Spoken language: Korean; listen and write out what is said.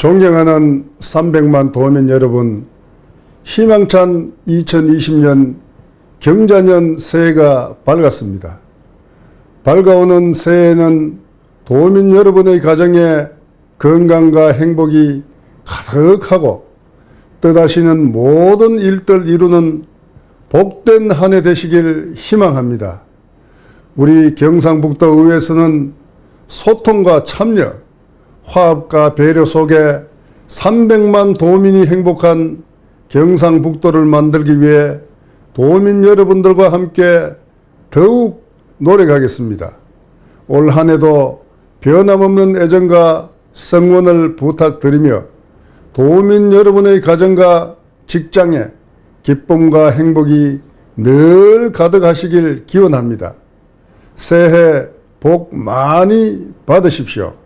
존경하는 300만 도민 여러분, 희망찬 2020년 경자년 새해가 밝았습니다. 밝아오는 새해에는 도민 여러분의 가정에 건강과 행복이 가득하고 뜻하시는 모든 일들 이루는 복된 한 해 되시길 희망합니다. 우리 경상북도 의회에서는 소통과 참여, 화합과 배려 속에 300만 도민이 행복한 경상북도를 만들기 위해 도민 여러분들과 함께 더욱 노력하겠습니다. 올 한 해도 변함없는 애정과 성원을 부탁드리며 도민 여러분의 가정과 직장에 기쁨과 행복이 늘 가득하시길 기원합니다. 새해 복 많이 받으십시오.